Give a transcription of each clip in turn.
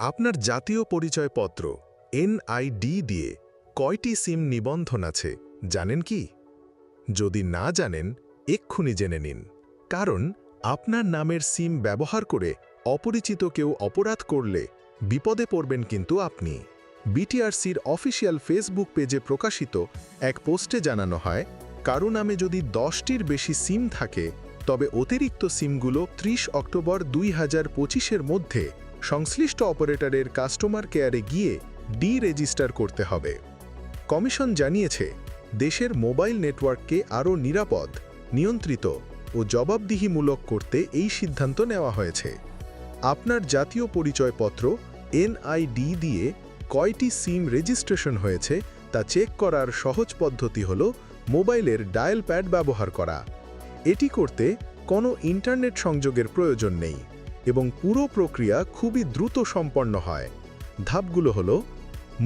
আপনার জাতীয় পরিচয়পত্র এনআইডি দিয়ে কয়টি সিম নিবন্ধন আছে, জানেন কি? যদি না জানেন, এক্ষুনি জেনে নিন। কারণ, আপনার নামের সিম ব্যবহার করে অপরিচিত কেউ অপরাধ করলে বিপদে পড়বেন কিন্তু আপনি। বিটিআরসির অফিসিয়াল ফেসবুক পেজে প্রকাশিত এক পোস্টে জানানো হয়, কারও নামে যদি দশটির বেশি সিম থাকে, তবে অতিরিক্ত সিমগুলো ৩০ অক্টোবর দুই হাজার মধ্যে সংশ্লিষ্ট অপারেটরের কাস্টমার কেয়ারে গিয়ে ডি রেজিস্টার করতে হবে। কমিশন জানিয়েছে, দেশের মোবাইল নেটওয়ার্ককে আরও নিরাপদ, নিয়ন্ত্রিত ও জবাবদিহিমূলক করতে এই সিদ্ধান্ত নেওয়া হয়েছে। আপনার জাতীয় পরিচয়পত্র, এনআইডি দিয়ে কয়টি সিম রেজিস্ট্রেশন হয়েছে তা চেক করার সহজ পদ্ধতি হল মোবাইলের ডায়াল প্যাড ব্যবহার করা। এটি করতে কোনো ইন্টারনেট সংযোগের প্রয়োজন নেই। এবং পুরো প্রক্রিয়া খুবই দ্রুত সম্পন্ন হয়। ধাপগুলো হল,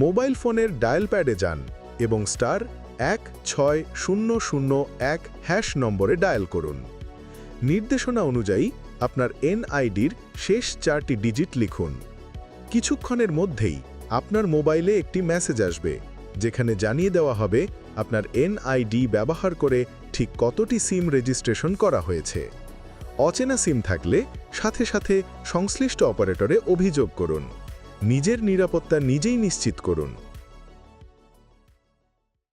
মোবাইল ফোনের ডায়াল প্যাডে যান এবং স্টার এক ছয় শূন্য শূন্য এক হ্যাশ নম্বরে ডায়াল করুন। নির্দেশনা অনুযায়ী আপনার এনআইডির শেষ চারটি ডিজিট লিখুন। কিছুক্ষণের মধ্যেই আপনার মোবাইলে একটি মেসেজ আসবে, যেখানে জানিয়ে দেওয়া হবে আপনার এনআইডি ব্যবহার করে ঠিক কতটি সিম রেজিস্ট্রেশন করা হয়েছে। অচেনা সিম থাকলে সাথে সাথে সংশ্লিষ্ট অপারেটরে অভিযোগ করুন। নিজের নিরাপত্তা নিজেই নিশ্চিত করুন।